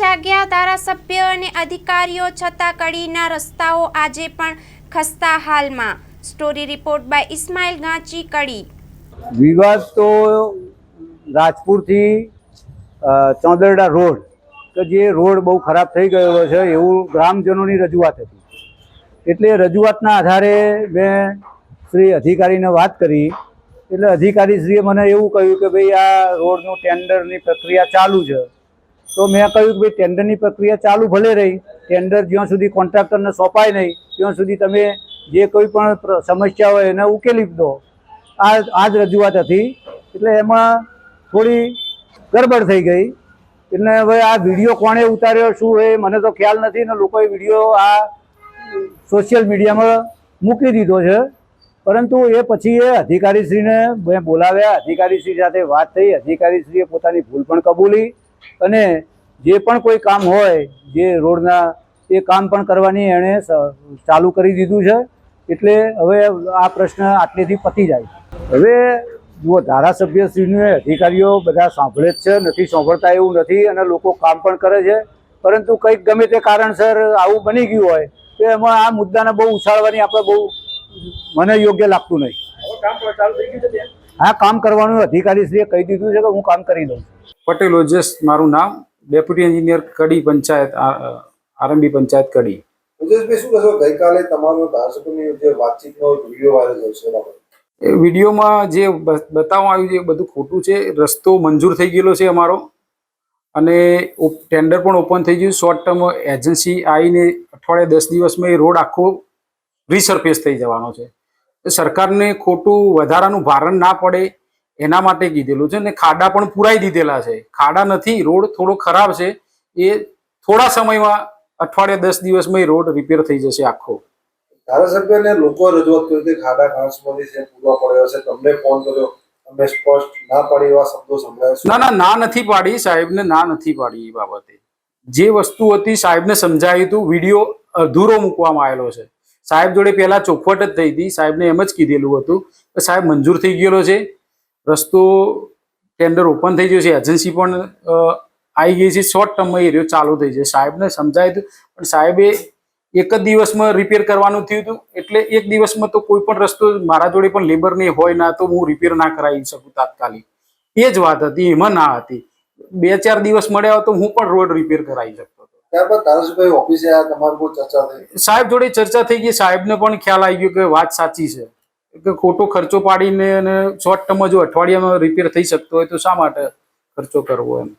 જાગ્યા ધારાસભ્ય અને અધિકારીઓ છતાં કડીના રસ્તાઓ આજે પણ ખસ્તા હાલમાં. Story report by Ismail Ganchi, Kadi. વિવાદ તો રાજપુરથી ચોંદરડા રોડ, કે જે રોડ બહુ ખરાબ થઈ ગયો છે એવું ગ્રામજનોની રજૂઆત હતી. એટલે રજૂઆતના આધારે મેં શ્રી અધિકારીને વાત કરી. એટલે અધિકારીશ્રીએ મને એવું કહ્યું કે ભાઈ આ રોડનું ટેન્ડરની પ્રક્રિયા ચાલુ છે. તો મેં કહ્યું કે ભાઈ ટેન્ડરની પ્રક્રિયા ચાલુ ભલે રહી, ટેન્ડર જ્યાં સુધી કોન્ટ્રાક્ટરને સોંપાય નહીં, ત્યાં સુધી તમે જે કોઈ પણ સમસ્યા હોય એને ઉકેલી દો. આ આ જ રજૂઆત હતી. એટલે એમાં થોડી ગડબડ થઈ ગઈ. એટલે હવે આ વીડિયો કોણે ઉતાર્યો, શું એ મને તો ખ્યાલ નથી ને લોકોએ વીડિયો આ સોશિયલ મીડિયામાં મૂકી દીધો છે. પરંતુ એ પછી એ અધિકારીશ્રીને બોલાવ્યા, અધિકારીશ્રી સાથે વાત થઈ, અધિકારીશ્રીએ પોતાની ભૂલ પણ કબૂલી. અને જે પણ કોઈ કામ હોય, જે રોડના, એ કામ પણ કરવાની એણે ચાલુ કરી દીધું છે. એટલે હવે આ પ્રશ્ન આટલેથી પતી જાય. હવે જુઓ, ધારાસભ્યશ્રીને અધિકારીઓ બધા સાંભળે જ છે, નથી સાંભળતા એવું નથી અને લોકો કામ પણ કરે છે. પરંતુ કંઈક ગમે તે કારણસર આવું બની ગયું હોય, તો એમાં આ મુદ્દાને બહુ ઉછાળવાની આપણે બહુ મને યોગ્ય લાગતું નહીં. હા કામ કરવાનું અધિકારીશ્રીએ કહી દીધું છે કે હું કામ કરી દઉં છું. પટેલ ઓજસ મારું નામ ડેપ્યુટી એન્જિનિયર કડી પંચાયત આ- આરંભી પંચાયત કડી. ઓજસભાઈ શું કહેશો? ગઈકાલે તમારો ધારાસભ્યની જે વાતચીતનો વીડિયો વાયરલ થયો છે એ વિડીયોમાં જે બતાવવામાં આવ્યું છે એ બધું ખોટું છે. રસ્તો મંજૂર થઈ ગયેલો છે અમારો. અને ટેન્ડર પણ ઓપન થઈ ગયું. શોર્ટ ટર્મ એજન્સી આવીને અઠવાડિયા દસ દિવસમાં એ રોડ આખો રિસરફેસ થઈ જવાનો છે. સરકારને ખોટું વધારાનું ભારણ ના પડે એના માટે કીધેલું છે ને ખાડા પણ પુરાઈ દીધેલા છે. ખાડા નથી રોડ થોડો ખરાબ છે. એ થોડા સમયમાં અઠવાડિયા દસ દિવસમાં એ રોડ રિપેર થઈ જશે આખો. ધારાસભ્યને લોકો રજૂઆત કરી હતી ખાડા ખાંસમાંથી છે પૂરવા પડ્યો છે તમને ફોન કર્યો. તમે સ્પષ્ટ ના પાડી એવા શબ્દો સંભળાય ના ના ના નથી પાડી. સાહેબને ના નથી પાડી એ બાબતે. જે વસ્તુ હતી સાહેબને સમજાયું હતું વીડિયો અધૂરો મૂકવામાં આવેલો છે. સાહેબ જોડે પહેલા ચોખવટ જ થઈ હતી. સાહેબને એમ જ કીધેલું હતું કે સાહેબ મંજૂર થઈ ગયેલો છે. રસ્તો ટેન્ડર ઓપન થઈ ગયો છે. એજન્સી પણ આવી ગઈ છે. શોર્ટ ટર્મમાં એ રહ્યો, ચાલુ થઈ છે સાહેબને સમજાય હતું પણ સાહેબે એક જ દિવસમાં રિપેર કરવાનું થયું હતું. એટલે એક દિવસમાં તો કોઈ પણ રસ્તો મારા જોડે પણ લેબર નહીં હોય, ના તો હું રિપેર ના કરાવી શકું તાત્કાલિક. એ જ વાત હતી. એમાં ના હતી. બે ચાર દિવસ મળ્યા તો હું પણ રોડ રિપેર કરાવી શકતો. ઓફિસે આવ્યા તમારી કોઈ ચર્ચા થઈ. સાહેબ જોડે ચર્ચા થઈ ગઈ. સાહેબને પણ ખ્યાલ આવી ગયો કે વાત સાચી છે. કે ખોટો ખર્ચો પાડીને અને શોર્ટ ટર્મમાં જો અઠવાડિયામાં રિપેર થઈ શકતો હોય તો શા માટે ખર્ચો કરવો એમ?